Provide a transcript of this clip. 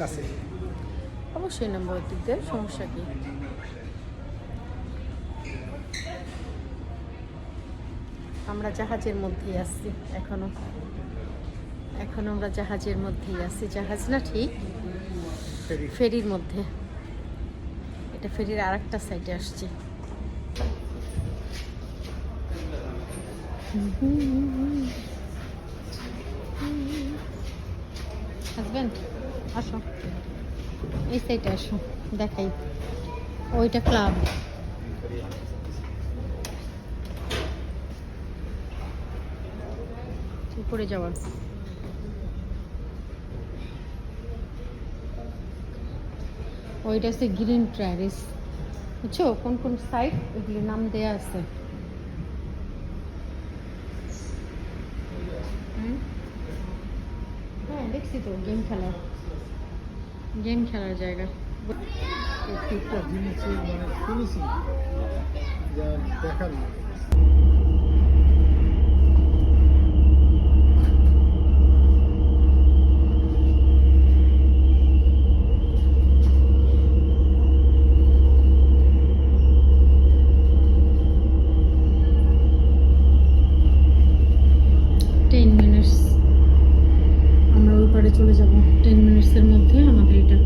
কাছে। অবশ্যই নাম্বার দিক দিয়ে সমস্যা কি? আমরা জাহাজের মধ্যেই আসছি এখনও। এখনও আমরা জাহাজের মধ্যেই আছি। জাহাজ না ঠিক? ফেরির মধ্যে। এটা ফেরির আর একটা সাইডে আসছি। হাজবেন্ড আসো। এই সাইডে আসো, দেখাই। ওইটা ক্লাব উপরে যাওয়ার ওইটা হচ্ছে গ্রিন ট্র্যারিস বুঝছ? কোন কোন সাইড ওগুলির নাম দেয়া আছে হুম? হ্যাঁ দেখছি তো গেম খেলার। গেম খেলার জায়গা। প্রত্যেকটা জিনিসের মানে শুনেছি দেখার। চলে যাব। টেন মিনিটসের মধ্যে আমাদের এটা